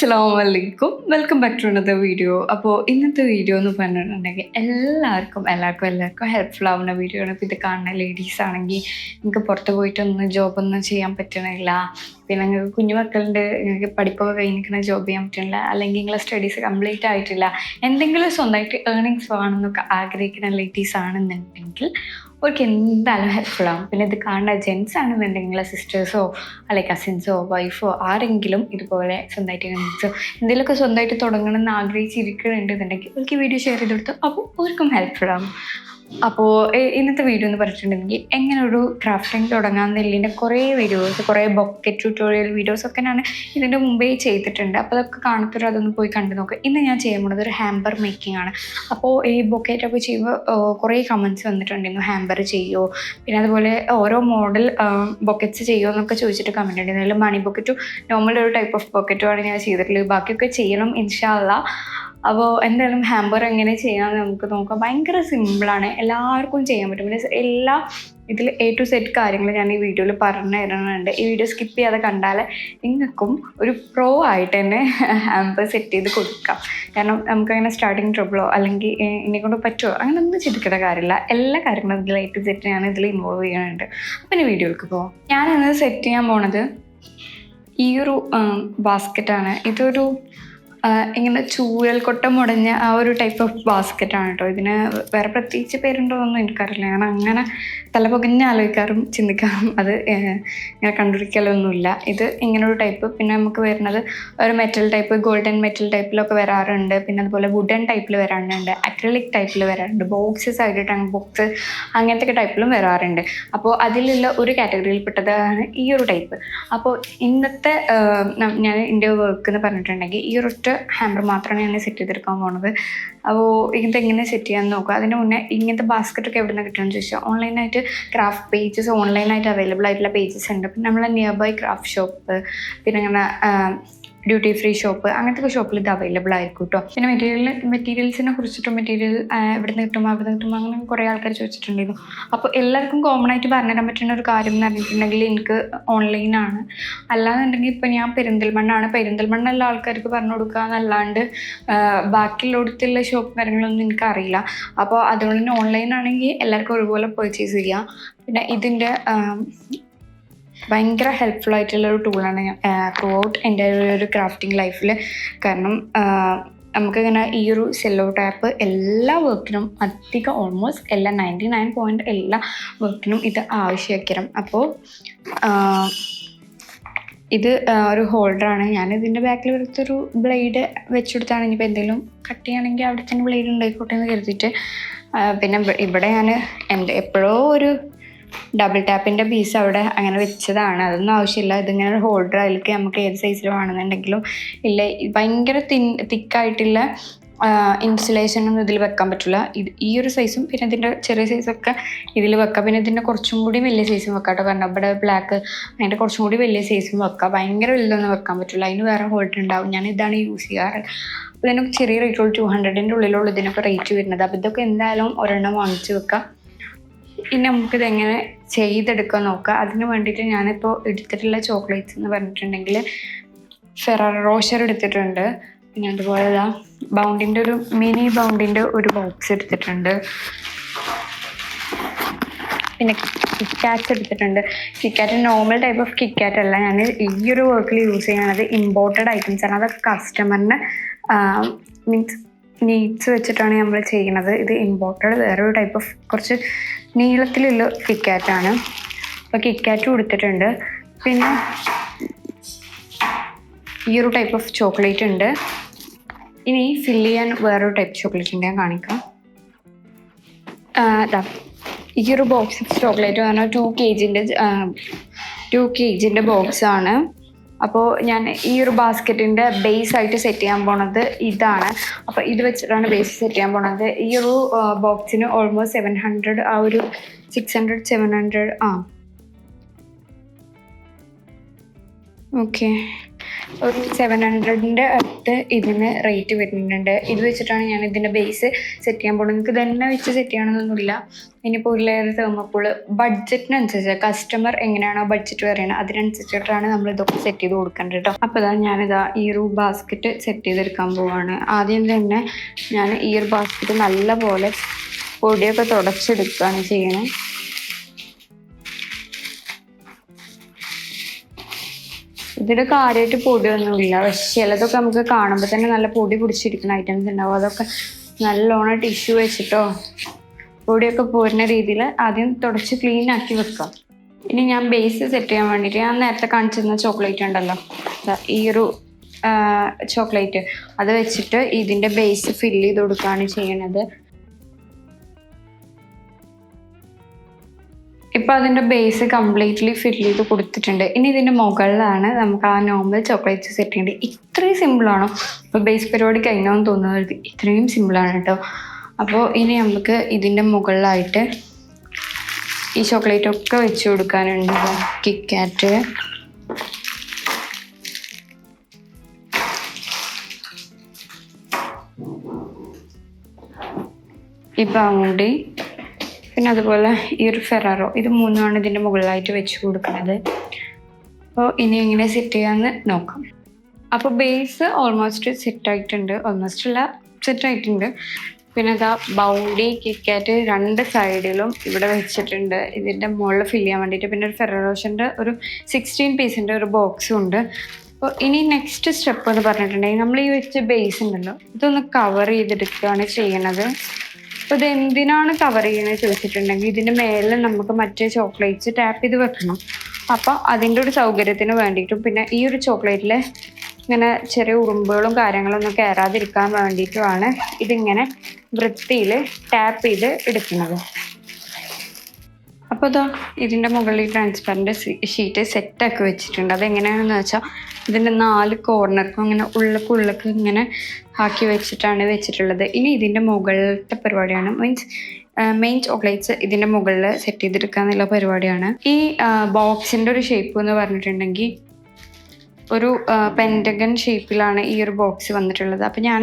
അസ്സാം വലൈക്കും welcome back to another video അപ്പോൾ ഇന്നത്തെ വീഡിയോ എന്ന് പറഞ്ഞിട്ടുണ്ടെങ്കിൽ എല്ലാവർക്കും എല്ലാവർക്കും എല്ലാവർക്കും ഹെൽപ്ഫുൾ ആവുന്ന വീഡിയോ ആണ്. ഇപ്പോൾ ഇത് കാണുന്ന ലേഡീസ് ആണെങ്കിൽ നിങ്ങൾക്ക് പുറത്ത് പോയിട്ടൊന്നും ജോബൊന്നും ചെയ്യാൻ പറ്റണില്ല. പിന്നെ നിങ്ങൾക്ക് കുഞ്ഞു മക്കളുണ്ട് നിങ്ങൾക്ക് പഠിപ്പൊക്കെ കഴിഞ്ഞിരിക്കുന്ന ജോബ് ചെയ്യാൻ പറ്റണില്ല. അല്ലെങ്കിൽ നിങ്ങളെ സ്റ്റഡീസ് കംപ്ലീറ്റ് ആയിട്ടില്ല. എന്തെങ്കിലും സ്വന്തമായിട്ട് ഏർണിങ്സ് വേണമെന്നൊക്കെ ആഗ്രഹിക്കുന്ന ലേഡീസ് ആണെന്നുണ്ടെങ്കിൽ അവർക്ക് എന്തായാലും ഹെൽപ്ഫുൾ ആവും. പിന്നെ ഇത് കാണുന്ന ജെൻസ് ആണെന്നുണ്ടെങ്കിൽ സിസ്റ്റേഴ്സോ അല്ലെ കസിൻസോ വൈഫോ ആരെങ്കിലും ഇതുപോലെ സ്വന്തമായിട്ട് ഏർണിങ്സോ എന്തെങ്കിലുമൊക്കെ സ്വന്തമായിട്ട് തുടങ്ങണം എന്ന് ആഗ്രഹിച്ചിരിക്കുന്നുണ്ടെന്നുണ്ടെങ്കിൽ അവർക്ക് വീഡിയോ ഷെയർ ചെയ്ത് കൊടുത്തു അപ്പോൾ അവർക്കും ഹെൽപ്ഫുൾ ആവും. അപ്പോൾ ഇന്നത്തെ വീഡിയോ എന്ന് പറഞ്ഞിട്ടുണ്ടെങ്കിൽ എങ്ങനെ ഒരു ക്രാഫ്റ്റിംഗ് തുടങ്ങാമെന്നുള്ളതിന്റെ കുറേ വീഡിയോസ് കുറേ ബൊക്കറ്റ് ട്യൂട്ടോറിയൽ വീഡിയോസ് ഒക്കെ ഞാൻ ഇതിന്റെ മുമ്പേ ചെയ്തിട്ടുണ്ട്. അപ്പോൾ അതൊക്കെ കാണത്തൊരു അതൊന്ന് പോയി കണ്ടു നോക്കുക ഇന്ന് ഞാൻ ചെയ്യാൻ പോണത് ഒരു ഹാമ്പർ മേക്കിംഗ് ആണ്. അപ്പോ ഈ ബൊക്കറ്റ് ഒക്കെ ചെയ്യുമ്പോൾ കുറേ കമന്റ്സ് വന്നിട്ടുണ്ടായിരുന്നു. ഹാമ്പർ ചെയ്യോ പിന്നെ അതുപോലെ ഓരോ മോഡൽ ബൊക്കറ്റ്സ് ചെയ്യോ എന്നൊക്കെ ചോദിച്ചിട്ട് കമന്റ് ഉണ്ടായിരുന്നു അതിൽ മണി ബൊക്കറ്റും നോർമൽ ഒരു ടൈപ്പ് ഓഫ് ബൊക്കറ്റുമാണ് ഞാൻ ചെയ്തിട്ടുള്ളത്. ബാക്കിയൊക്കെ ചെയ്യണം ഇൻഷാല്ല അപ്പോൾ എന്തായാലും ഹാമ്പർ എങ്ങനെ ചെയ്യാമെന്ന് നമുക്ക് നോക്കാം. ഭയങ്കര സിമ്പിളാണ് എല്ലാവർക്കും ചെയ്യാൻ പറ്റും. പിന്നെ എല്ലാ ഇതിൽ എ ടു സെറ്റ് കാര്യങ്ങൾ ഞാൻ ഈ വീഡിയോയിൽ പറഞ്ഞു തരുന്നുണ്ട്. ഈ വീഡിയോ സ്കിപ്പ് ചെയ്യാതെ കണ്ടാൽ നിങ്ങൾക്കും ഒരു പ്രോ ആയിട്ട് തന്നെ ഹാമ്പർ സെറ്റ് ചെയ്ത് കൊടുക്കാം. കാരണം നമുക്കങ്ങനെ സ്റ്റാർട്ടിങ് ട്രബിളോ അല്ലെങ്കിൽ എന്നെ കൊണ്ട് പറ്റുമോ അങ്ങനെ ഒന്നും ചിന്തിക്കേണ്ട കാര്യമില്ല. എല്ലാ കാര്യങ്ങളും ഇതിൽ എ ടു സെറ്റ് ഞാൻ ഇതിൽ ഇൻവോൾവ് ചെയ്യുന്നുണ്ട്. അപ്പം ഇനി വീഡിയോയിലേക്ക് പോകാം ഞാനിന്ന് സെറ്റ് ചെയ്യാൻ പോണത് ഈ ഒരു ബാസ്ക്കറ്റാണ് ഇതൊരു ഇങ്ങനെ ചൂരൽ കൊട്ട മുടഞ്ഞ ആ ഒരു ടൈപ്പ് ഓഫ് ബാസ്ക്കറ്റ് ആണ് കേട്ടോ ഇതിന് വേറെ പ്രത്യേകിച്ച് പേരുണ്ടോ എന്നൊന്നും എനിക്കറിയില്ല. ഞാൻ അങ്ങനെ തലപൊകഞ്ഞ് ആലോചിക്കാറും ചിന്തിക്കാറും. അത് ഇങ്ങനെ കണ്ടുപിടിക്കലൊന്നുമില്ല. ഇത് ഇങ്ങനൊരു ടൈപ്പ് പിന്നെ നമുക്ക് വരുന്നത് ഒരു മെറ്റൽ ടൈപ്പ് ഗോൾഡൻ മെറ്റൽ ടൈപ്പിലൊക്കെ വരാറുണ്ട്. പിന്നെ അതുപോലെ വുഡൻ ടൈപ്പിൽ വരാറുണ്ട്. അക്രലിക് ടൈപ്പിൽ വരാറുണ്ട്. ബോക്സസ് ആയിട്ട് ബോക്സ് അങ്ങനത്തെ ടൈപ്പിലും വരാറുണ്ട്. അപ്പോൾ അതിലുള്ള ഒരു കാറ്റഗറിയിൽപ്പെട്ടതാണ് ഈ ഒരു ടൈപ്പ് അപ്പോൾ ഇന്നത്തെ ഞാൻ എന്റെ വർക്ക് എന്ന് പറഞ്ഞിട്ടുണ്ടെങ്കിൽ ഈ ഒരൊറ്റ ഹാമ്പർ മാത്രമാണ് ഞാൻ സെറ്റ് ചെയ്തെടുക്കാൻ പോണത്. അപ്പോൾ ഇങ്ങനത്തെ എങ്ങനെ സെറ്റ് ചെയ്യാമെന്ന് നോക്കുക. അതിന് മുന്നേ ഇങ്ങനത്തെ ബാസ്ക്കറ്റ് ഒക്കെ എവിടെ നിന്ന് കിട്ടുമെന്ന് ചോദിച്ചാൽ ഓൺലൈനായിട്ട് ക്രാഫ്റ്റ് പേജസ് ഓൺലൈനായിട്ട് അവൈലബിൾ ആയിട്ടുള്ള പേജസ് ഉണ്ട്. പിന്നെ നമ്മളെ നിയർ ബൈ ക്രാഫ്റ്റ് ഷോപ്പ് പിന്നെ അങ്ങനെ ഡ്യൂട്ടി ഫ്രീ ഷോപ്പ് അങ്ങനത്തെ ഷോപ്പിൽ ഇത് അവൈലബിൾ ആയിരിക്കും കേട്ടോ പിന്നെ മെറ്റീരിയൽ മെറ്റീരിയൽസിനെ കുറിച്ചിട്ടും മെറ്റീരിയൽ എവിടെ നിന്ന് കിട്ടുമ്പോൾ അവിടെ നിന്ന് കിട്ടുമ്പോൾ അങ്ങനെ കുറേ ആൾക്കാർ ചോദിച്ചിട്ടുണ്ടായിരുന്നു. അപ്പോൾ എല്ലാവർക്കും കോമൺ ആയിട്ട് പറഞ്ഞുതരാൻ പറ്റുന്ന ഒരു കാര്യം എന്ന് പറഞ്ഞിട്ടുണ്ടെങ്കിൽ എനിക്ക് ഓൺലൈനാണ് അല്ലാന്നുണ്ടെങ്കിൽ ഇപ്പോൾ ഞാൻ പെരിന്തൽമണ്ണാണ്. പെരിന്തൽമണ്ണുള്ള ആൾക്കാർക്ക് പറഞ്ഞു കൊടുക്കുക എന്നല്ലാണ്ട് ബാക്കിയുള്ളടത്തുള്ള ഷോപ്പ് കാര്യങ്ങളൊന്നും എനിക്കറിയില്ല അപ്പോൾ അതുകൊണ്ട് തന്നെ ഓൺലൈൻ ആണെങ്കിൽ എല്ലാവർക്കും ഒരുപോലെ പർച്ചേസ് ചെയ്യാം. പിന്നെ ഇതിന്റെ ഭയങ്കര ഹെൽപ്ഫുൾ ആയിട്ടുള്ള ഒരു ടൂളാണ് ത്രൂ ഔട്ട് എന്റെ ഒരു ക്രാഫ്റ്റിംഗ് ലൈഫിൽ കാരണം നമുക്കിങ്ങനെ ഈ ഒരു സെല്ലോ ടാപ്പ് എല്ലാ വർക്കിനും അധികം ഓൾമോസ്റ്റ് എല്ലാ നയന്റി നയൻ പോയിന്റ് എല്ലാ വർക്കിനും ഇത് ആവശ്യമാക്കിരം അപ്പോൾ ഇത് ഒരു ഹോൾഡറാണ് ഞാൻ ഇതിന്റെ ബാക്കിൽ എടുത്തൊരു ബ്ലേഡ് വെച്ചെടുത്താണ്. ഇനിയിപ്പോൾ എന്തെങ്കിലും കട്ട് ചെയ്യുകയാണെങ്കിൽ അവിടെ തന്നെ ബ്ലേഡ് ഉണ്ടായിക്കോട്ടെ എന്ന് കരുതിയിട്ട് പിന്നെ ഇവിടെ ഞാൻ എന്റെ എപ്പോഴോ ഒരു ഡബിൾ ടാപ്പിന്റെ പീസ് അവിടെ അങ്ങനെ വെച്ചതാണ്. അതൊന്നും ആവശ്യമില്ല. ഇതിങ്ങനെ ഒരു ഹോൾഡർ അതിലേക്ക് നമുക്ക് ഏത് സൈസിൽ വേണമെന്നുണ്ടെങ്കിലും ഇല്ല. ഭയങ്കര തിൻ തിക്കായിട്ടുള്ള ഇൻസുലേഷൻ ഒന്നും ഇതിൽ വെക്കാൻ പറ്റില്ല. ഇത് ഈ ഒരു സൈസും പിന്നെ ഇതിന്റെ ചെറിയ സൈസൊക്കെ ഇതിൽ വെക്കാം. പിന്നെ ഇതിന്റെ കുറച്ചും കൂടി വലിയ സൈസും വെക്കാം കേട്ടോ. കാരണം ഇവിടെ ബ്ലാക്ക് അതിന്റെ കുറച്ചും കൂടി വലിയ സൈസും വെക്കാം. ഭയങ്കര വലുതൊന്നും വെക്കാൻ പറ്റില്ല. അതിന് വേറെ ഹോൾഡർ ഉണ്ടാവും. ഞാൻ ഇതാണ് യൂസ് ചെയ്യാറ്. ഇതിനൊക്കെ ചെറിയ റേറ്റുള്ളൂ ടു ഹൺഡ്രഡിന്റെ ഉള്ളിലുള്ള ഇതിനൊക്കെ റേറ്റ് വരുന്നത്. അപ്പോൾ ഇതൊക്കെ എന്തായാലും ഒരെണ്ണം വാങ്ങിച്ച് വെക്കാം. ഇനി നമുക്കിത് എങ്ങനെ ചെയ്തെടുക്കാൻ നോക്കുക. അതിന് വേണ്ടിയിട്ട് ഞാനിപ്പോൾ എടുത്തിട്ടുള്ള ചോക്ലേറ്റ്സ് എന്ന് പറഞ്ഞിട്ടുണ്ടെങ്കിൽ ഫെറർ റോഷർ എടുത്തിട്ടുണ്ട്. പിന്നെ അതുപോലെ ഇതാ ബൗണ്ടിന്റെ ഒരു മിനി ബൗണ്ടിന്റെ ഒരു ബോക്സ് എടുത്തിട്ടുണ്ട്. പിന്നെ കിക്കാറ്റ് എടുത്തിട്ടുണ്ട്. KitKat normal type of KitKat അല്ല. ഞാൻ ഈ ഒരു വർക്കിൽ യൂസ് ചെയ്യണത് ഇമ്പോർട്ടഡ് ഐറ്റംസ് ആണ്. അതൊക്കെ കസ്റ്റമറിന് മീൻസ് നീഡ്സ് വെച്ചിട്ടാണ് നമ്മൾ ചെയ്യുന്നത്. ഇത് ഇമ്പോർട്ടഡ് വേറൊരു ടൈപ്പ് ഓഫ് കുറച്ച് നീളത്തിലുള്ള കിക്കാറ്റാണ് അപ്പോൾ കിക്കാറ്റ് കൊടുത്തിട്ടുണ്ട്. പിന്നെ ഈ ഒരു ടൈപ്പ് ഓഫ് ചോക്ലേറ്റ് ഉണ്ട്. ഇനി ഫില്ല് ചെയ്യാൻ വേറൊരു ടൈപ്പ് ചോക്ലേറ്റ് ഉണ്ട്. ഞാൻ കാണിക്കാം. ഈ ഒരു ബോക്സ് ചോക്ലേറ്റ് പറഞ്ഞാൽ ടു കെ ജിന്റെ ടു കെ ജിന്റെ ബോക്സാണ് അപ്പോൾ ഞാൻ ഈ ഒരു ബാസ്ക്കറ്റിന്റെ ബേസ് ആയിട്ട് സെറ്റ് ചെയ്യാൻ പോണത് ഇതാണ്. അപ്പോൾ ഇത് വെച്ചിട്ടാണ് ബേസ് സെറ്റ് ചെയ്യാൻ പോണത്. ഈ ഒരു ബോക്സിന് ഓൾമോസ്റ്റ് സെവൻ ഹൺഡ്രഡ് ആ ഒരു സിക്സ് ഹൺഡ്രഡ് സെവൻ ഹൺഡ്രഡ് ആ. ഓക്കെ ഒരു സെവൻ ഹൺഡ്രഡിന്റെ അടുത്ത് ഇതിന് റേറ്റ് വരുന്നുണ്ട്. ഇത് വെച്ചിട്ടാണ് ഞാൻ ഇതിന്റെ ബേസ് സെറ്റ് ചെയ്യാൻ പോകുന്നത്. നിങ്ങൾക്ക് തന്നെ വെച്ച് സെറ്റ് ചെയ്യണമെന്നൊന്നുമില്ല. ഇനിയിപ്പോൾ ഒരു ലെയർ തേർമപ്പോൾ ബഡ്ജറ്റിനനുസരിച്ച് കസ്റ്റമർ എങ്ങനെയാണോ ബഡ്ജറ്റ് പറയുന്നത് അതിനനുസരിച്ചിട്ടാണ് നമ്മൾ ഇതൊക്കെ സെറ്റ് ചെയ്ത് കൊടുക്കേണ്ടത് കേട്ടോ. അപ്പോൾ ഇതാ ഞാനിതാ ഒരു ബാസ്ക്കറ്റ് സെറ്റ് ചെയ്തെടുക്കാൻ പോവാണ്. ആദ്യം തന്നെ ഞാൻ ഒരു ബാസ്ക്കറ്റ് നല്ലപോലെ പൊടിയൊക്കെ തുടച്ചെടുക്കുകയാണ് ചെയ്യണത് ഇതിന്റെ കാര്യമായിട്ട് പൊടിയൊന്നുമില്ല. പക്ഷെ ചിലതൊക്കെ നമുക്ക് കാണുമ്പോൾ തന്നെ നല്ല പൊടി പിടിച്ചിരിക്കുന്ന ഐറ്റംസ് ഉണ്ടാവും. അതൊക്കെ നല്ലോണം ടിഷ്യൂ വെച്ചിട്ടോ പൊടിയൊക്കെ പോരുന്ന രീതിയിൽ ആദ്യം തുടച്ച് ക്ലീൻ ആക്കി വെക്കാം ഇനി ഞാൻ ബേസ് സെറ്റ് ചെയ്യാൻ വേണ്ടിയിട്ട് ഞാൻ നേരത്തെ കാണിച്ചിരുന്ന ചോക്ലേറ്റ് ഉണ്ടല്ലോ. ഈ ഒരു ചോക്ലേറ്റ് അത് വെച്ചിട്ട് ഇതിന്റെ ബേസ് ഫില്ല് ചെയ്ത് കൊടുക്കുകയാണ് ചെയ്യണത്. ഇപ്പൊ അതിന്റെ ബേസ് കംപ്ലീറ്റ്ലി ഫിൽ ചെയ്ത് കൊടുത്തിട്ടുണ്ട്. ഇനി ഇതിന്റെ മുകളിലാണ് നമുക്ക് ആ നോർമൽ ചോക്ലേറ്റ്സ് സെറ്റ് ചെയ്യേണ്ടത്. ഇത്രയും സിമ്പിളാണോ ഇപ്പോൾ ബേസ് പരിപാടി കഴിഞ്ഞോന്ന് തോന്നുന്നത് ഇത്രയും സിമ്പിളാണ് കേട്ടോ. അപ്പോൾ ഇനി നമുക്ക് ഇതിന്റെ മുകളിലായിട്ട് ഈ ചോക്ലേറ്റ് ഒക്കെ വെച്ച് കൊടുക്കാനുണ്ട് കിക്കാറ്റ് ഇപ്പം ബൗണ്ടി പിന്നെ അതുപോലെ ഈ ഒരു ഫെറാറോ ഇത് മൂന്നുമാണ് ഇതിന്റെ മുകളിലായിട്ട് വെച്ച് കൊടുക്കുന്നത്. അപ്പോൾ ഇനി എങ്ങനെ സെറ്റ് ചെയ്യാമെന്ന് നോക്കാം. അപ്പോൾ ബേസ് ഓൾമോസ്റ്റ് സെറ്റ് ആയിട്ടുണ്ട്. ഓൾമോസ്റ്റ് അല്ല സെറ്റ് ആയിട്ടുണ്ട്. പിന്നെ ഇതാ ബൗണ്ടി കിക്കാറ്റ് രണ്ട് സൈഡിലും ഇവിടെ വെച്ചിട്ടുണ്ട്. ഇതിന്റെ മുകളിൽ ഫില്ല് ചെയ്യാൻ വേണ്ടിയിട്ട് പിന്നെ ഒരു ഫെററോഷന്റെ ഒരു സിക്സ്റ്റീൻ പീസിന്റെ ഒരു ബോക്സും ഉണ്ട്. അപ്പോൾ ഇനി നെക്സ്റ്റ് സ്റ്റെപ്പ് എന്ന് പറഞ്ഞിട്ടുണ്ടെങ്കിൽ നമ്മൾ ഈ വെച്ച ബേസ് ഉണ്ടല്ലോ ഇതൊന്ന് കവർ ചെയ്തെടുക്കുകയാണ് ചെയ്യണത്. അപ്പോൾ ഇത് എന്തിനാണ് കവർ ചെയ്യണത് ചോദിച്ചിട്ടുണ്ടെങ്കിൽ ഇതിന്റെ മേലെ നമുക്ക് മറ്റേ ചോക്ലേറ്റ്സ് ടാപ്പ് ചെയ്ത് വെക്കണം. അപ്പോൾ അതിന്റെ ഒരു സൗകര്യത്തിന് വേണ്ടിയിട്ടും പിന്നെ ഈ ഒരു ചോക്ലേറ്റിൽ ഇങ്ങനെ ചെറിയ ഉറുമ്പുകളും കാര്യങ്ങളും ഒന്നും കയറാതിരിക്കാൻ വേണ്ടിയിട്ടുമാണ് ഇതിങ്ങനെ വൃത്തിയിൽ ടാപ്പ് ചെയ്ത് എടുക്കുന്നത്. അപ്പോൾ ഇതാ ഇതിന്റെ മുകളിൽ ട്രാൻസ്പെറന്റ് ഷീറ്റ് സെറ്റ് ആക്കി വെച്ചിട്ടുണ്ട്. അതെങ്ങനെയാണെന്ന് വെച്ചാൽ ഇതിന്റെ നാല് കോർണർക്കും ഇങ്ങനെ ഉള്ളക്ക് ഉള്ളക്ക് ഇങ്ങനെ ആക്കി വെച്ചിട്ടാണ് വെച്ചിട്ടുള്ളത്. ഇനി ഇതിന്റെ മുകളിലത്തെ പരിപാടിയാണ്. മീൻസ് മെയിൻ ചോക്ലേറ്റ്സ് ഇതിന്റെ മുകളിൽ സെറ്റ് ചെയ്തെടുക്കുക എന്നുള്ള പരിപാടിയാണ്. ഈ ബോക്സിന്റെ ഒരു ഷേപ്പ് എന്ന് പറഞ്ഞിട്ടുണ്ടെങ്കിൽ ഒരു പെന്റഗൺ ഷേപ്പിലാണ് ഈ ഒരു ബോക്സ് വന്നിട്ടുള്ളത്. അപ്പം ഞാൻ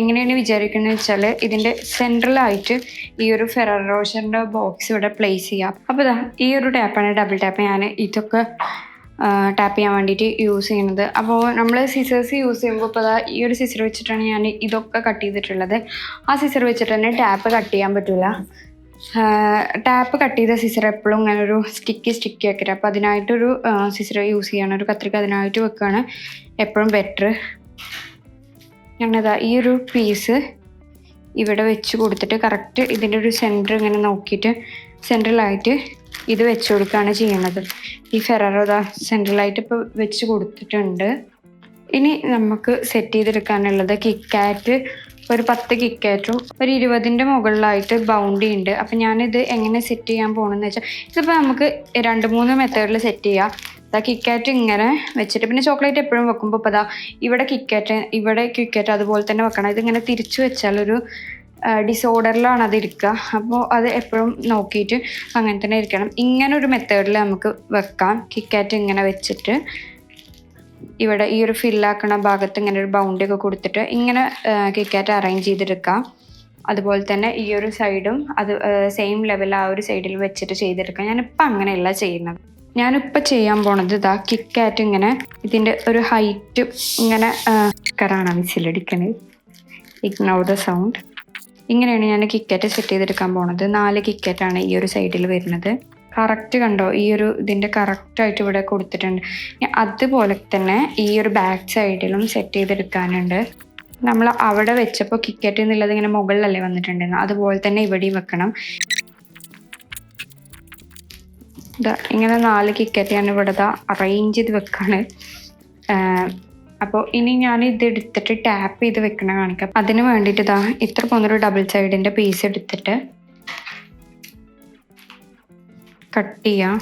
എങ്ങനെയാണ് വിചാരിക്കുന്നത് വെച്ചാൽ ഇതിന്റെ സെൻട്രലായിട്ട് ഈ ഒരു ഫെററോഷറിന്റെ ബോക്സ് ഇവിടെ പ്ലേസ് ചെയ്യാം. അപ്പോൾ ഇതാ ഈ ഒരു ടാപ്പാണ് ഡബിൾ ടാപ്പ് ഞാൻ ഇതൊക്കെ ടാപ്പ് ചെയ്യാൻ വേണ്ടിയിട്ട് യൂസ് ചെയ്യുന്നത് അപ്പോൾ നമ്മൾ സിസേഴ്സ് യൂസ് ചെയ്യുമ്പോൾ ഇപ്പോൾ ഈ ഒരു സിസർ വെച്ചിട്ടാണ് ഞാൻ ഇതൊക്കെ കട്ട് ചെയ്തിട്ടുള്ളത്. ആ സിസർ വെച്ചിട്ട് തന്നെ ടാപ്പ് കട്ട് ചെയ്യാൻ പറ്റില്ല ടാപ്പ് കട്ട് ചെയ്ത സിസർ എപ്പോഴും ഇങ്ങനെ ഒരു സ്റ്റിക്കി സ്റ്റിക്കി ആക്കിയിട്ട് അപ്പോൾ അതിനായിട്ടൊരു സിസർ യൂസ് ചെയ്യണം. ഒരു കത്രിക അതിനായിട്ട് വെക്കുകയാണ് എപ്പോഴും ബെറ്റർ ഞാനതാ ഈ ഒരു പീസ് ഇവിടെ വെച്ച് കൊടുത്തിട്ട് കറക്റ്റ് ഇതിന്റെ ഒരു സെന്റർ ഇങ്ങനെ നോക്കിയിട്ട് സെൻട്രലായിട്ട് ഇത് വെച്ച് കൊടുക്കുകയാണ് ചെയ്യണത്. ഈ ഫെററോ ഇതാ സെൻട്രലായിട്ട് ഇപ്പോൾ വെച്ച് കൊടുത്തിട്ടുണ്ട്. ഇനി നമുക്ക് സെറ്റ് ചെയ്തെടുക്കാനുള്ളത് കിക്കാറ്റ് ഒരു പത്ത് കിക്കാറ്റും. ഒരു ഇരുപതിന്റെ മുകളിലായിട്ട് ബൗണ്ടി ഉണ്ട്. അപ്പം ഞാനിത് എങ്ങനെ സെറ്റ് ചെയ്യാൻ പോകണമെന്ന് വെച്ചാൽ ഇതിപ്പോൾ നമുക്ക് രണ്ട് മൂന്ന് മെത്തേഡിൽ സെറ്റ് ചെയ്യാം. ഇതാ കിക്കാറ്റ് ഇങ്ങനെ വെച്ചിട്ട് പിന്നെ ചോക്ലേറ്റ് എപ്പോഴും വെക്കുമ്പോൾ ഇപ്പോൾ ഇതാ ഇവിടെ കിക്കാറ്റ് ഇവിടെ കിക്കാറ്റ് അതുപോലെ തന്നെ വെക്കണം. ഇതിങ്ങനെ തിരിച്ചു വെച്ചാൽ ഒരു ഡിസോർഡറിലാണ് അത് ഇരിക്കുക അപ്പോൾ അത് എപ്പോഴും നോക്കിയിട്ട് അങ്ങനെ തന്നെ ഇരിക്കണം. ഇങ്ങനെ ഒരു മെത്തേഡിൽ നമുക്ക് വെക്കാം. കിക്കാറ്റ് ഇങ്ങനെ വെച്ചിട്ട്. ഇവിടെ ഈ ഒരു ഫില്ലാക്കണ ഭാഗത്ത് ഇങ്ങനെ ഒരു ബൗണ്ടി ഒക്കെ കൊടുത്തിട്ട് ഇങ്ങനെ കിക്കാറ്റ് അറേഞ്ച് ചെയ്തെടുക്കാം. അതുപോലെ തന്നെ ഈ ഒരു സൈഡും അത് സെയിം ലെവൽ ആ ഒരു സൈഡിൽ വെച്ചിട്ട് ചെയ്തെടുക്കാം. ഞാനിപ്പോൾ അങ്ങനെയല്ല ചെയ്യുന്നത്. ഞാനിപ്പോൾ ചെയ്യാൻ പോണത് ഇതാ കിക്കാറ്റ് ഇങ്ങനെ ഇതിന്റെ ഒരു ഹൈറ്റ് ഇങ്ങനെ കറാണ് വിസിലടിക്കണത് ഇഗ്നോർ ദ സൗണ്ട് ഇങ്ങനെയാണ് ഞാൻ കിക്കറ്റ് സെറ്റ് ചെയ്തെടുക്കാൻ പോണത്. നാല് കിക്കറ്റാണ് ഈ ഒരു സൈഡിൽ വരുന്നത്. കറക്റ്റ് കണ്ടോ? ഈ ഒരു ഇതിന്റെ കറക്റ്റായിട്ട് ഇവിടെ കൊടുത്തിട്ടുണ്ട്. അതുപോലെ തന്നെ ഈ ഒരു ബാക്ക് സൈഡിലും സെറ്റ് ചെയ്തെടുക്കാനുണ്ട്. നമ്മൾ അവിടെ വെച്ചപ്പോൾ കിക്കറ്റ് എന്നുള്ളത് ഇങ്ങനെ മുകളിലല്ലേ വന്നിട്ടുണ്ടായിരുന്നു അതുപോലെ തന്നെ ഇവിടെയും വെക്കണം. ഇങ്ങനെ നാല് കിക്കറ്റ് ഞാൻ ഇവിടെ അറേഞ്ച് ചെയ്ത് വെക്കാണ്. അപ്പോൾ ഇനി ഞാൻ ഇത് എടുത്തിട്ട് ടാപ്പ് ചെയ്ത് വെക്കണ കാണിക്കാം. അതിന് വേണ്ടിയിട്ട് ഇതാ ഇത്ര പോകുന്നൊരു ഡബിൾ സൈഡിന്റെ പീസ് എടുത്തിട്ട് കട്ട് ചെയ്യാം.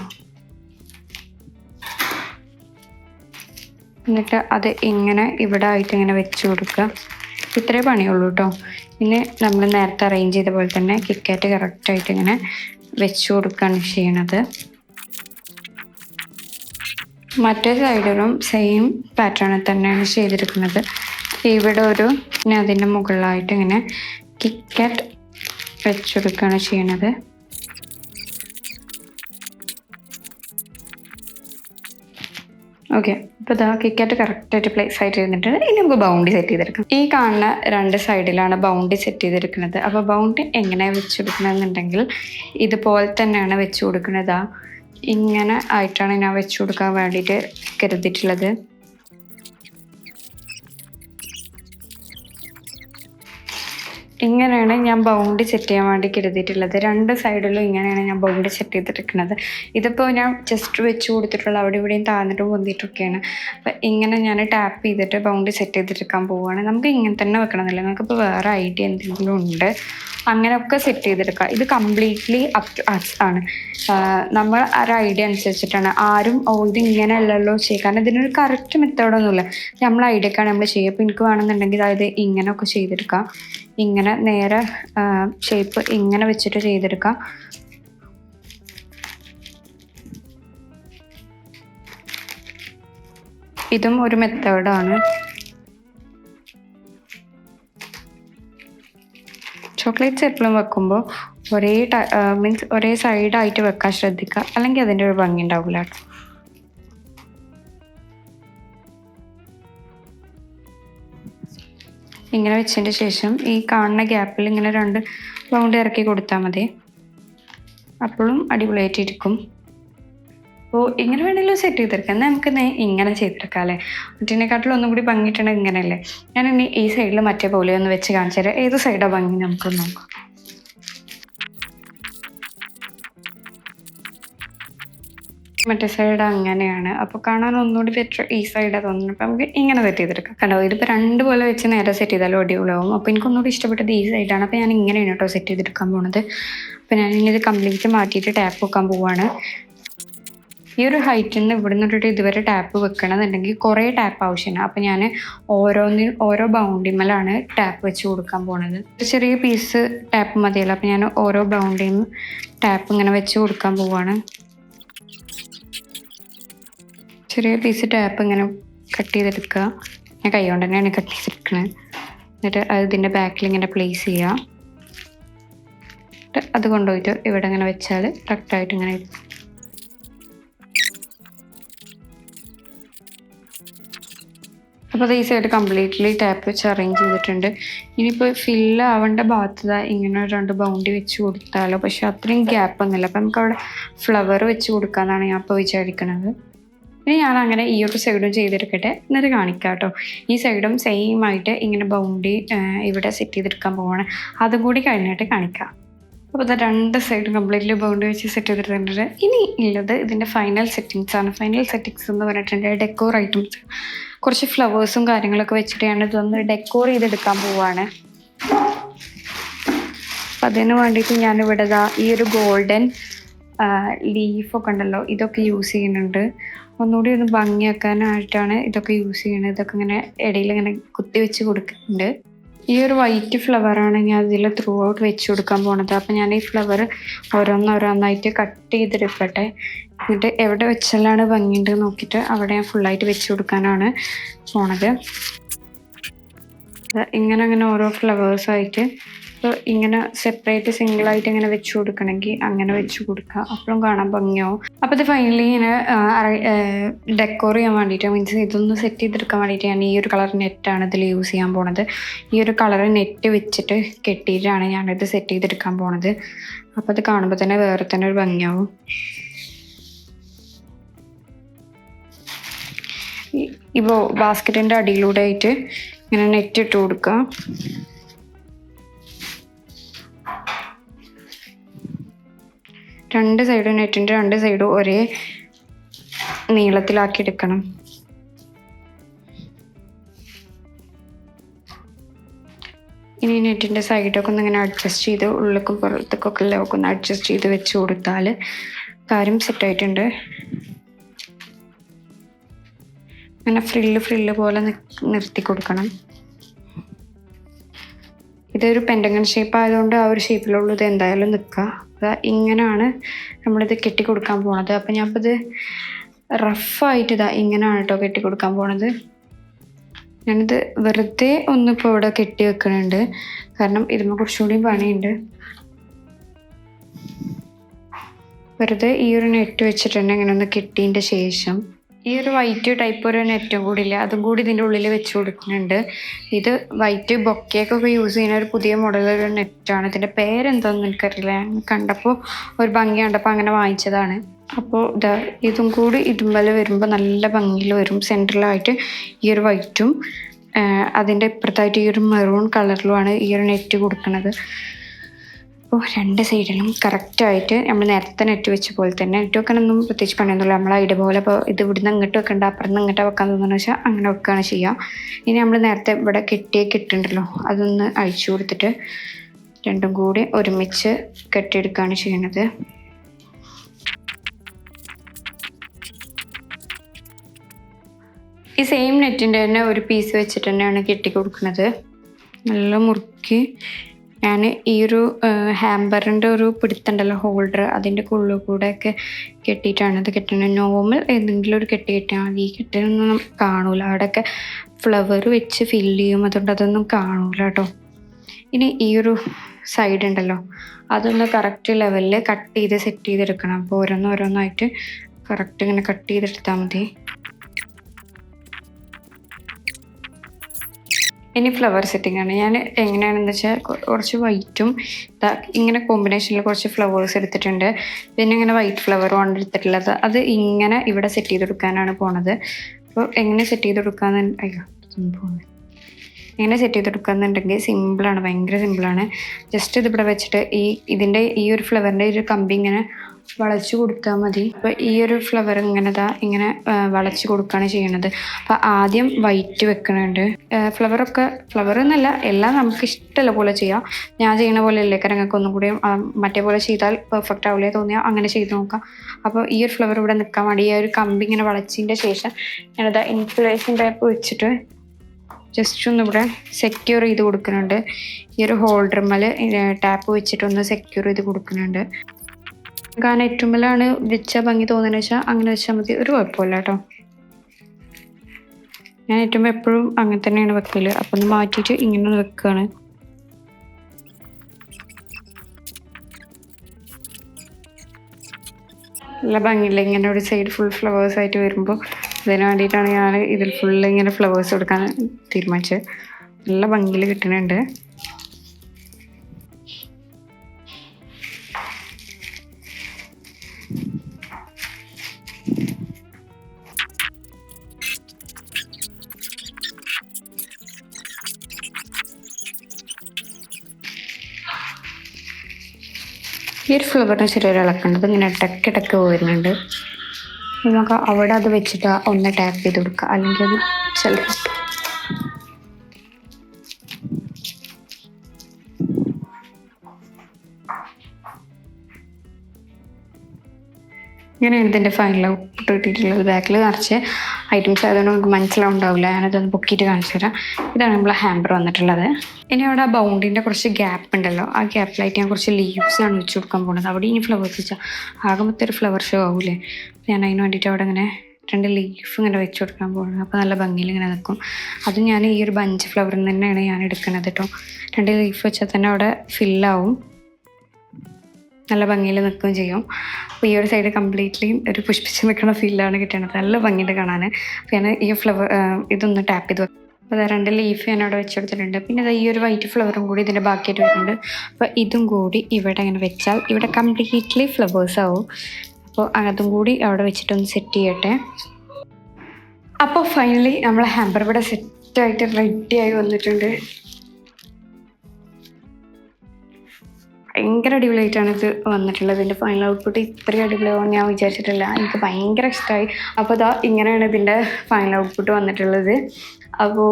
എന്നിട്ട് അത് ഇങ്ങനെ ഇവിടെ ആയിട്ട് ഇങ്ങനെ വെച്ച് കൊടുക്കുക. ഇത്രേ പണിയുള്ളൂ കേട്ടോ ഇനി നമ്മൾ നേരത്തെ അറേഞ്ച് ചെയ്ത പോലെ തന്നെ കിക്കാറ്റ് കറക്റ്റായിട്ട് ഇങ്ങനെ വെച്ച് കൊടുക്കുകയാണ് ചെയ്യണത്. മറ്റേ സൈഡിലും സെയിം പാറ്റേണിൽ തന്നെയാണ് ചെയ്തിരിക്കുന്നത്. ഇവിടെ ഒരു പിന്നെ അതിന്റെ മുകളിലായിട്ട് ഇങ്ങനെ കിക്കറ്റ് വെച്ചെടുക്കുകയാണ് ചെയ്യണത്. ഓക്കെ അപ്പോൾ ഇതാ കറക്റ്റ് കറക്റ്റായിട്ട് പ്ലേസ് ആയിട്ട് ഇരുന്നിട്ടുണ്ട് ഇനി നമുക്ക് ബൗണ്ടി സെറ്റ് ചെയ്തെടുക്കാം. ഈ കാണുന്ന രണ്ട് സൈഡിലാണ് ബൗണ്ടി സെറ്റ് ചെയ്തെടുക്കുന്നത്. അപ്പോൾ ബൗണ്ടി എങ്ങനെ വെച്ച് കൊടുക്കണമെന്നുണ്ടെങ്കിൽ ഇതുപോലെ തന്നെയാണ് വെച്ച് കൊടുക്കുന്നത് ഇങ്ങനെ ആയിട്ടാണ് ഞാൻ വെച്ച് കൊടുക്കാൻ വേണ്ടിയിട്ട് കരുതിയിട്ടുള്ളത്. ഇങ്ങനെയാണ് ഞാൻ ബൗണ്ട് സെറ്റ് ചെയ്യാൻ വേണ്ടി കരുതിയിട്ടുള്ളത്. രണ്ട് സൈഡിലും ഇങ്ങനെയാണ് ഞാൻ ബൗണ്ട് സെറ്റ് ചെയ്തിട്ടിരിക്കുന്നത്. ഇതിപ്പോൾ ഞാൻ ജസ്റ്റ് വെച്ച് കൊടുത്തിട്ടുള്ള അവിടെ ഇവിടെയും താഴ്ന്നിട്ടും പൊന്തിയിട്ടൊക്കെയാണ്. അപ്പം ഇങ്ങനെ ഞാൻ ടാപ്പ് ചെയ്തിട്ട് ബൗണ്ട് സെറ്റ് ചെയ്തിട്ടെടുക്കാൻ പോവുകയാണ്. നമുക്ക് ഇങ്ങനെ തന്നെ വെക്കണമെന്നില്ല. നമുക്കിപ്പോൾ വേറെ ഐഡിയ എന്തെങ്കിലും ഉണ്ട്. അങ്ങനെയൊക്കെ സെറ്റ് ചെയ്തെടുക്കുക ഇത് കംപ്ലീറ്റ്ലി അപ് ടു അസ് ആണ്. നമ്മൾ ഒരു ഐഡിയ അനുസരിച്ചിട്ടാണ്. ആരും ഓ ഇത് ഇങ്ങനെയല്ലല്ലോ ചെയ്യുക. കാരണം ഇതിനൊരു കറക്റ്റ് മെത്തേഡൊന്നുമില്ല നമ്മൾ ഐഡിയക്കാണ് നമ്മൾ ചെയ്യുക. അപ്പോൾ എനിക്ക് വേണമെന്നുണ്ടെങ്കിൽ അതായത് ഇങ്ങനെയൊക്കെ ചെയ്തെടുക്കാം. ഇങ്ങനെ നേരെ ഷേപ്പ് ഇങ്ങനെ വെച്ചിട്ട് ചെയ്തെടുക്കാം. ഇതും ഒരു മെത്തേഡാണ് ചോക്ലേറ്റ്സ് എപ്പോഴും വെക്കുമ്പോൾ ഒരേ മീൻസ് ഒരേ സൈഡായിട്ട് വെക്കാൻ ശ്രദ്ധിക്കുക അല്ലെങ്കിൽ അതിന്റെ ഒരു ഭംഗി ഉണ്ടാവില്ല ഇങ്ങനെ വെച്ചതിന് ശേഷം ഈ കാണുന്ന ഗ്യാപ്പിൽ ഇങ്ങനെ രണ്ട് റൗണ്ട് ഇറക്കി കൊടുത്താൽ മതി. അപ്പോഴും അടിപൊളിയായിട്ടിരിക്കും. അപ്പോൾ ഇങ്ങനെ വേണമെങ്കിലും സെറ്റ് ചെയ്തെടുക്കാം. എന്നാൽ നമുക്ക് ഇങ്ങനെ ചെയ്തെടുക്കാം അല്ലേ? മറ്റേനെക്കാട്ടിലും ഒന്നും കൂടി ഭംഗിയിട്ടുണ്ടെങ്കിൽ ഇങ്ങനെയല്ലേ? ഞാനിനി ഈ സൈഡിൽ മറ്റേ പോലെ ഒന്ന് വെച്ച് കാണിച്ചു തരാം. ഏത് സൈഡാണ് ഭംഗി? നമുക്ക് നോക്കാം. മറ്റേ സൈഡ് അങ്ങനെയാണ്. അപ്പോൾ കാണാൻ ഒന്നുകൂടി ബെറ്റർ ഈ സൈഡാണ് തോന്നുന്നു അപ്പോൾ നമുക്ക് ഇങ്ങനെ സെറ്റ് ചെയ്തെടുക്കാം. കണ്ടോ ഇതിപ്പോൾ രണ്ട് പോലെ വെച്ച് നേരെ സെറ്റ് ചെയ്താലും അടിപൊളിയാവും. അപ്പോൾ എനിക്ക് ഒന്നുകൂടി ഇഷ്ടപ്പെട്ടത് ഈ സൈഡാണ് അപ്പോൾ ഞാൻ ഇങ്ങനെയാണ് കേട്ടോ സെറ്റ് ചെയ്തെടുക്കാൻ പോണത്. അപ്പോൾ ഞാൻ ഇനി ഇത് കംപ്ലീറ്റ് മാറ്റിയിട്ട് ടാപ്പ് വെക്കാൻ പോവാണ്. ഈ ഒരു ഹൈറ്റിൽ നിന്ന് ഇവിടെ നിന്നിട്ട് ഇതുവരെ ടാപ്പ് വെക്കണമെന്നുണ്ടെങ്കിൽ കുറേ ടാപ്പ് ആവശ്യമാണ്. അപ്പോൾ ഞാൻ ഓരോന്നിൽ ഓരോ ബൗണ്ടിമലാണ് ടാപ്പ് വെച്ച് കൊടുക്കാൻ പോണത്. ഒരു ചെറിയ പീസ് ടാപ്പ് മതിയല്ലോ. അപ്പോൾ ഞാൻ ഓരോ ബൗണ്ടിയും ടാപ്പ് ഇങ്ങനെ വെച്ച് കൊടുക്കാൻ പോവാണ്. ചെറിയ പീസ് ടാപ്പ് ഇങ്ങനെ കട്ട് ചെയ്തെടുക്കുക. ഞാൻ കൈ കൊണ്ട് തന്നെയാണ് കട്ട് ചെയ്തെടുക്കുന്നത് എന്നിട്ട് അത് ഇതിന്റെ ബാക്കിൽ ഇങ്ങനെ പ്ലേസ് ചെയ്യുക. അത് കൊണ്ടുപോയിട്ട് ഇവിടെ ഇങ്ങനെ വെച്ചാൽ കറക്റ്റായിട്ട് ഇങ്ങനെ. അപ്പോൾ അത് ഈസിയായിട്ട് കംപ്ലീറ്റ്ലി ടാപ്പ് വെച്ച് അറേഞ്ച് ചെയ്തിട്ടുണ്ട്. ഇനിയിപ്പോൾ ഫില്ല് ആവേണ്ട ഭാഗത്ത് ഇങ്ങനെ രണ്ട് ബൗണ്ടി വെച്ച് കൊടുത്താലോ. പക്ഷെ അത്രയും ഗ്യാപ്പൊന്നുമില്ല അപ്പം നമുക്ക് അവിടെ ഫ്ലവർ വെച്ച് കൊടുക്കാമെന്നാണ് ഞാൻ ഇപ്പോൾ വിചാരിക്കുന്നത് ഇനി ഞാൻ അങ്ങനെ ഈ ഒരു സൈഡും ചെയ്തെടുക്കട്ടെ എന്നിട്ട് കാണിക്കാം കേട്ടോ ഈ സൈഡും സെയിം ആയിട്ട് ഇങ്ങനെ ബൗണ്ടി ഇവിടെ സെറ്റ് ചെയ്തെടുക്കാൻ പോവാണ്. അതും കൂടി കഴിഞ്ഞിട്ട് കാണിക്കാം. അപ്പോൾ ഇത് രണ്ട് സൈഡും കംപ്ലീറ്റ്ലി ബൗണ്ടി വെച്ച് സെറ്റ് ചെയ്തിട്ടുണ്ട്. ഇനി ഉള്ളത് ഇതിന്റെ ഫൈനൽ സെറ്റിങ്സ് ആണ്. ഫൈനൽ സെറ്റിങ്സ് എന്ന് പറഞ്ഞിട്ടുണ്ടെങ്കിൽ ഡെക്കോർ ഐറ്റംസ് കുറച്ച് ഫ്ലവേഴ്സും കാര്യങ്ങളൊക്കെ വെച്ചിട്ട് ഞാൻ ഇതൊന്ന് ഡെക്കോർ ചെയ്തെടുക്കാൻ പോവാണ്. അപ്പം അതിന് വേണ്ടിയിട്ട് ഞാനിവിടെ ഈ ഒരു ഗോൾഡൻ ലീഫൊക്കെ ഉണ്ടല്ലോ ഇതൊക്കെ യൂസ് ചെയ്യുന്നുണ്ട്. ഒന്നുകൂടി ഒന്ന് ഭംഗിയാക്കാനായിട്ടാണ് ഇതൊക്കെ യൂസ് ചെയ്യുന്നത് ഇതൊക്കെ ഇങ്ങനെ ഇടയിൽ ഇങ്ങനെ കുത്തി വെച്ച് കൊടുക്കുന്നുണ്ട്. ഈ ഒരു വൈറ്റ് ഫ്ലവറാണ് ഞാൻ അതിൽ ത്രൂ ഔട്ട് വെച്ച് കൊടുക്കാൻ പോണത്. അപ്പം ഞാൻ ഈ ഫ്ലവർ ഓരോന്നോരോന്നായിട്ട് കട്ട് ചെയ്തെടുക്കട്ടെ. എന്നിട്ട് എവിടെ വെച്ചാലാണ് ഭംഗിയുണ്ട് നോക്കിയിട്ട് അവിടെ ഞാൻ ഫുള്ളായിട്ട് വെച്ച് കൊടുക്കാനാണ് പോണത്. ഇങ്ങനെ അങ്ങനെ ഓരോ ഫ്ലവേഴ്സായിട്ട് ഇപ്പോൾ ഇങ്ങനെ സെപ്പറേറ്റ് സിംഗിൾ ആയിട്ട് ഇങ്ങനെ വെച്ച് കൊടുക്കണമെങ്കിൽ അങ്ങനെ വെച്ച് കൊടുക്കുക അപ്പോഴും കാണാൻ ഭംഗിയാവും. അപ്പോൾ ഇത് ഫൈനലി ഇങ്ങനെ ഡെക്കോർ ചെയ്യാൻ വേണ്ടിയിട്ട് മീൻസ് ഇതൊന്ന് സെറ്റ് ചെയ്തെടുക്കാൻ വേണ്ടിയിട്ട് ഞാൻ ഈ ഒരു കളർ നെറ്റാണ് ഇതിൽ യൂസ് ചെയ്യാൻ പോണത്. ഈ ഒരു കളർ നെറ്റ് വെച്ചിട്ട് കെട്ടിയിട്ടാണ് ഞാനിത് സെറ്റ് ചെയ്തെടുക്കാൻ പോണത്. അപ്പോൾ അത് കാണുമ്പോൾ തന്നെ വേറെ തന്നെ ഒരു ഭംഗിയാവും. ഇപ്പോൾ ബാസ്ക്കറ്റിന്റെ അടിയിലൂടെ ആയിട്ട് ഇങ്ങനെ നെറ്റ് ഇട്ട് കൊടുക്കുക രണ്ട് സൈഡും നെറ്റിന്റെ രണ്ട് സൈഡും ഒരേ നീളത്തിലാക്കി എടുക്കണം ഇനി നെറ്റിന്റെ സൈഡൊക്കെ ഒന്ന് ഇങ്ങനെ അഡ്ജസ്റ്റ് ചെയ്ത് ഉള്ളിലേക്കും പുറത്തേക്കൊക്കെ എല്ലാം ഒക്കെ ഒന്ന് അഡ്ജസ്റ്റ് ചെയ്ത് വെച്ച് കൊടുത്താൽ കാര്യം സെറ്റായിട്ടുണ്ട് അങ്ങനെ ഫ്രില്ല് ഫ്രില്ല് പോലെ നിർത്തി കൊടുക്കണം. ഇതൊരു പെൻഡങ്ങൻ ഷേപ്പ് ആയതുകൊണ്ട് ആ ഒരു ഷേപ്പിലുള്ളത് എന്തായാലും നിൽക്കുക അപ്പോൾ ഇങ്ങനെയാണ് നമ്മളിത് കെട്ടി കൊടുക്കാൻ പോണത്. അപ്പം ഞാൻ ഇപ്പോൾ ഇത് റഫായിട്ട് ഇതാ ഇങ്ങനെയാണ് കേട്ടോ കെട്ടി കൊടുക്കാൻ പോണത്. ഞാനിത് വെറുതെ ഒന്നിപ്പോൾ ഇവിടെ കെട്ടി വെക്കുന്നുണ്ട് കാരണം ഇതിന് കുറച്ചുകൂടി പണിയുണ്ട്. വെറുതെ ഈ ഒരു നെറ്റ് വെച്ചിട്ട് തന്നെ ഇങ്ങനെ ഒന്ന് കെട്ടിയതിന്റെ ശേഷം ഈ ഒരു വൈറ്റ് ടൈപ്പ് ഒരു നെറ്റും കൂടി ഇല്ല അതും കൂടി ഇതിന്റെ ഉള്ളിൽ വെച്ച് കൊടുക്കുന്നുണ്ട്. ഇത് വൈറ്റ് ബൊക്കയൊക്കെ യൂസ് ചെയ്യുന്ന ഒരു പുതിയ മോഡൽ ഒരു നെറ്റാണ് ഇതിന്റെ പേരെന്താണെന്ന് എനിക്കറിയില്ല ഞാൻ കണ്ടപ്പോൾ ഒരു ഭംഗി കണ്ടപ്പോൾ അങ്ങനെ വാങ്ങിച്ചതാണ്. അപ്പോൾ ഇതാ ഇതും കൂടി ഇതുമ്പോൾ വരുമ്പോൾ നല്ല ഭംഗിയിൽ വരും. സെൻട്രലായിട്ട് ഈ ഒരു വൈറ്റും അതിന്റെ ഇപ്പുറത്തായിട്ട് ഈ ഒരു മെറൂൺ കളറിലുമാണ് ഈ ഒരു നെറ്റ് കൊടുക്കുന്നത്. അപ്പോൾ രണ്ട് സൈഡിലും കറക്റ്റായിട്ട് നമ്മൾ നേരത്തെ നെറ്റ് വെച്ച പോലെ തന്നെ നെറ്റ് വെക്കാനൊന്നും പ്രത്യേകിച്ച് പണിയൊന്നുമില്ല. നമ്മൾ ഐഡിയ പോലെ ഇപ്പോൾ ഇത് ഇവിടുന്ന് അങ്ങോട്ട് വെക്കണ്ട അപ്പുറത്ത് ഇങ്ങോട്ട് വെക്കാൻ തോന്നുന്നു വെച്ചാൽ അങ്ങനെ വെക്കുകയാണ് ചെയ്യുക ഇനി നമ്മൾ നേരത്തെ ഇവിടെ കെട്ടിയ കെട്ടുണ്ടല്ലോ അതൊന്ന് അഴിച്ചു കൊടുത്തിട്ട് രണ്ടും കൂടി ഒരുമിച്ച് കെട്ടിയെടുക്കുകയാണ് ചെയ്യുന്നത്. ഈ സെയിം നെറ്റിന്റെ തന്നെ ഒരു പീസ് വെച്ചിട്ട് തന്നെയാണ് കെട്ടി കൊടുക്കുന്നത് നല്ല മുറുക്കി ഞാൻ ഈ ഒരു ഹാമ്പറിന്റെ ഒരു പിടുത്തുണ്ടല്ലോ ഹോൾഡർ അതിന്റെ ഉള്ളിൽ കൂടെ ഒക്കെ കെട്ടിയിട്ടാണ് അത് കെട്ടുന്നത് നോർമൽ ഏതെങ്കിലും ഒരു കെട്ടി കെട്ടിയാൽ മതി. ഈ കെട്ടിനൊന്നും കാണൂല. അവിടെയൊക്കെ ഫ്ലവർ വെച്ച് ഫില്ല് ചെയ്യും. അതുകൊണ്ട് അതൊന്നും കാണൂല കേട്ടോ. ഇനി ഈ ഒരു സൈഡ് ഉണ്ടല്ലോ അതൊന്ന് കറക്റ്റ് ലെവലിൽ കട്ട് ചെയ്ത് സെറ്റ് ചെയ്തെടുക്കണം. അപ്പോൾ ഓരോന്നോരോന്നായിട്ട് കറക്റ്റ് ഇങ്ങനെ കട്ട് ചെയ്തെടുത്താൽ മതി. ഇനി ഫ്ലവർ സെറ്റിംഗ് ആണ്. ഞാൻ എങ്ങനെയാണെന്ന് വെച്ചാൽ കുറച്ച് വൈറ്റും ഇങ്ങനെ കോമ്പിനേഷനിൽ കുറച്ച് ഫ്ലവേഴ്സ് എടുത്തിട്ടുണ്ട്. പിന്നെ ഇങ്ങനെ വൈറ്റ് ഫ്ലവറുമാണ് എടുത്തിട്ടുള്ളത്. അത് ഇങ്ങനെ ഇവിടെ സെറ്റ് ചെയ്ത് കൊടുക്കാനാണ് പോണത്. അപ്പോൾ എങ്ങനെ സെറ്റ് ചെയ്ത് കൊടുക്കാന്ന് അയ്യോ സംഭവം എങ്ങനെ സെറ്റ് ചെയ്ത് കൊടുക്കാന്നുണ്ടെങ്കിൽ സിമ്പിളാണ് ഭയങ്കര സിമ്പിളാണ് ജസ്റ്റ് ഇതിവിടെ വെച്ചിട്ട് ഈ ഇതിന്റെ ഈ ഒരു ഫ്ലവറിന്റെ ഒരു കമ്പി ഇങ്ങനെ വളച്ചു കൊടുത്താൽ മതി. അപ്പോൾ ഈ ഒരു ഫ്ലവർ ഇങ്ങനെ ഇങ്ങനെ വളച്ചു കൊടുക്കുകയാണ് ചെയ്യണത്. അപ്പോൾ ആദ്യം വൈറ്റ് വെക്കണുണ്ട്. ഫ്ലവറൊക്കെ ഫ്ലവർ എന്നല്ല എല്ലാം നമുക്ക് ഇഷ്ടമുള്ള പോലെ ചെയ്യാം. ഞാൻ ചെയ്യണ പോലെ അല്ലേ? കരങ്ങൾക്ക് ഒന്നും കൂടി മറ്റേ പോലെ ചെയ്താൽ പെർഫെക്റ്റ് ആവില്ലേ തോന്നിയാൽ അങ്ങനെ ചെയ്ത് നോക്കാം. അപ്പോൾ ഈ ഒരു ഫ്ലവർ ഇവിടെ നിൽക്കാൻ വേണ്ടി ഈ ഒരു കമ്പി ഇങ്ങനെ വളച്ചതിന്റെ ശേഷം ഞാനത് ഇൻഫ്ലേഷൻ ടൈപ്പ് വെച്ചിട്ട് ജസ്റ്റ് ഒന്ന് ഇവിടെ സെക്യൂർ ചെയ്ത് കൊടുക്കുന്നുണ്ട്. ഈ ഒരു ഹോൾഡർമേൽ ടാപ്പ് വെച്ചിട്ടൊന്ന് സെക്യൂർ ചെയ്ത് കൊടുക്കുന്നുണ്ട്. കാരണം ഏറ്റവുമലാണ് വെച്ച ഭംഗി തോന്നുന്നത് വെച്ചാൽ അങ്ങനെ വെച്ചാൽ മതി. ഒരു കുഴപ്പമില്ല കേട്ടോ. ഞാൻ ഏറ്റവും എപ്പോഴും അങ്ങനെ തന്നെയാണ് വെക്കൽ. അപ്പം ഒന്ന് മാറ്റിയിട്ട് ഇങ്ങനെ വെക്കുകയാണ് നല്ല ഭംഗിയില്ല ഇങ്ങനെ ഒരു സൈഡ് ഫുൾ ഫ്ലവേഴ്സ് ആയിട്ട് വരുമ്പോൾ അതിന് വേണ്ടിയിട്ടാണ് ഞാൻ ഇതിൽ ഫുള്ള് ഇങ്ങനെ ഫ്ലവേഴ്സ് കൊടുക്കാൻ തീരുമാനിച്ചത്. നല്ല ഭംഗിയിൽ കിട്ടുന്നുണ്ട്. ഈ ഒരു ഫ്ലവറിന് ചെറിയൊരു ഇളക്കുണ്ട്. ഇങ്ങനെ ഇടയ്ക്ക് ഇടയ്ക്ക് വരുന്നുണ്ട് നമുക്ക് അവിടെ അത് വെച്ചിട്ട് ഒന്ന് ടാപ്പ് ചെയ്ത് കൊടുക്കുക അല്ലെങ്കിൽ അത് ചിലപ്പോൾ ഇങ്ങനെ ഇതിന്റെ ഫൈനൽ കിട്ടിയിട്ടുള്ളത് ബാക്കിൽ നിറച്ച് ഐറ്റംസ് ആയതുകൊണ്ട് നമുക്ക് മനസ്സിലാവുണ്ടാവില്ല. ഞാനതൊന്ന് പൊക്കിയിട്ട് കാണിച്ചു തരാം. ഇതാണ് നമ്മളെ ഹാമ്പർ വന്നിട്ടുള്ളത്. ഇനി അവിടെ ആ ബൗണ്ടിന്റെ കുറച്ച് ഗ്യാപ്പ് ഉണ്ടല്ലോ. ആ ഗ്യാപ്പിലായിട്ട് ഞാൻ കുറച്ച് ലീവ്സ് ആണ് വെച്ച് കൊടുക്കാൻ പോകുന്നത് അവിടെ ഇനി ഫ്ലവേഴ്സ് വെച്ചാൽ ആകുമ്പോഴത്തെ ഒരു ഫ്ലവർ ഷോ ആവൂലേ? ഞാൻ അതിന് വേണ്ടിയിട്ട് അവിടെ ഇങ്ങനെ രണ്ട് ലീഫ് ഇങ്ങനെ വെച്ച് കൊടുക്കാൻ പോകുന്നത് അപ്പോൾ നല്ല ഭംഗിയിൽ ഇങ്ങനെ നിൽക്കും. അത് ഞാൻ ഈ ഒരു ബഞ്ച് ഫ്ലവറിൽ തന്നെയാണ് ഞാൻ എടുക്കുന്നത് കേട്ടോ രണ്ട് ലീഫ് വെച്ചാൽ തന്നെ അവിടെ ഫില്ലാവും നല്ല ഭംഗിയിൽ നിൽക്കുകയും ചെയ്യും. അപ്പോൾ ഈ ഒരു സൈഡ് കംപ്ലീറ്റ്ലി ഒരു പുഷ്പിച്ച് നിൽക്കുന്ന ഫീലാണ് കിട്ടുന്നത്. നല്ല ഭംഗിയുണ്ട് കാണാൻ. അപ്പോൾ ഞാൻ ഈ ഫ്ലവർ ഇതൊന്ന് ടാപ്പ് ചെയ്ത് വെക്കും. അപ്പോൾ അതാ രണ്ട് ലീഫ് ഞാൻ അവിടെ വെച്ചെടുത്തിട്ടുണ്ട് പിന്നെ അത് ഈ ഒരു വൈറ്റ് ഫ്ലവറും കൂടി ഇതിന്റെ ബാക്കിയായിട്ട് വരുന്നുണ്ട്. അപ്പോൾ ഇതും കൂടി ഇവിടെ അങ്ങനെ വെച്ചാൽ ഇവിടെ കംപ്ലീറ്റ്ലി ഫ്ലവേഴ്സ് ആവും. അപ്പോൾ അതും കൂടി അവിടെ വെച്ചിട്ടൊന്ന് സെറ്റ് ചെയ്യട്ടെ. അപ്പോൾ ഫൈനലി നമ്മളെ ഹാമ്പർ ഇവിടെ സെറ്റായിട്ട് റെഡിയായി വന്നിട്ടുണ്ട്. ഭയങ്കര അടിപൊളിയായിട്ടാണ് ഇത് വന്നിട്ടുള്ളത്. ഇതിന്റെ ഫൈനൽ ഔട്ട്പുട്ട് ഇത്രയും അടിപൊളിയാവുമെന്ന് ഞാൻ വിചാരിച്ചിട്ടില്ല. എനിക്ക് ഭയങ്കര ഇഷ്ടമായി അപ്പോൾ ഇതാ ഇങ്ങനെയാണ് ഇതിന്റെ ഫൈനൽ ഔട്ട്പുട്ട് വന്നിട്ടുള്ളത്. അപ്പോൾ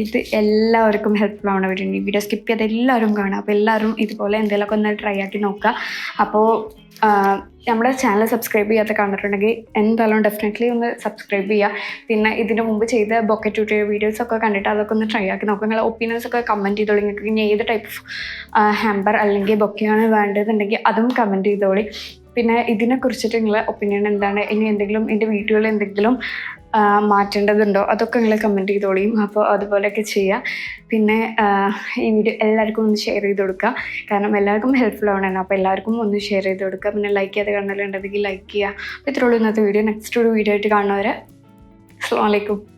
ഇത് എല്ലാവർക്കും ഹെൽപ്ഫുൾ ആവണ വീഡിയോ വീഡിയോ സ്കിപ്പ് ചെയ്ത് എല്ലാവരും കാണുക അപ്പോൾ എല്ലാവരും ഇതുപോലെ എന്തെങ്കിലുമൊക്കെ ഒന്ന് ട്രൈ ആക്കി നോക്കുക. അപ്പോൾ നമ്മുടെ ചാനൽ സബ്സ്ക്രൈബ് ചെയ്യാത്ത കണ്ടിട്ടുണ്ടെങ്കിൽ എന്തായാലും ഡെഫിനറ്റ്ലി ഒന്ന് സബ്സ്ക്രൈബ് ചെയ്യുക പിന്നെ ഇതിന് മുമ്പ് ചെയ്ത ബൊക്കെ ട്യൂട്ടോറിയൽ വീഡിയോസ് ഒക്കെ കണ്ടിട്ട് അതൊക്കെ ഒന്ന് ട്രൈ ആക്കി നോക്കുക നിങ്ങളുടെ ഒപ്പീനിയൻസ് ഒക്കെ കമന്റ് ചെയ്തോളി. നിങ്ങൾക്ക് ഇനി ഏത് ടൈപ്പ് ഓഫ് ഹാമ്പർ അല്ലെങ്കിൽ ബൊക്കെയാണ് വേണ്ടതെന്നുണ്ടെങ്കിൽ അതും കമന്റ് ചെയ്തോളി. പിന്നെ ഇതിനെക്കുറിച്ചിട്ട് നിങ്ങളെ ഒപ്പീനിയൻ എന്താണ്? ഇനി എന്തെങ്കിലും എന്റെ വീഡിയോയിൽ എന്തെങ്കിലും മാറ്റേണ്ടതുണ്ടോ? അതൊക്കെ നിങ്ങൾ കമന്റ് ചെയ്തോളിയും അപ്പോൾ അതുപോലെയൊക്കെ ചെയ്യുക പിന്നെ ഈ വീഡിയോ എല്ലാവർക്കും ഒന്ന് ഷെയർ ചെയ്ത് കൊടുക്കുക കാരണം എല്ലാവർക്കും ഹെൽപ്ഫുൾ ആവണം അപ്പോൾ എല്ലാവർക്കും ഒന്ന് ഷെയർ ചെയ്ത് കൊടുക്കുക പിന്നെ ലൈക്ക് ചെയ്യാതെ കാണലുണ്ടെങ്കിൽ ലൈക്ക് ചെയ്യുക അപ്പോൾ ഇത്രയുള്ളൂ ഇന്നത്തെ വീഡിയോ നെക്സ്റ്റ് ഒരു വീഡിയോ ആയിട്ട് കാണുന്നവരെ അസ്സാം വലൈക്കും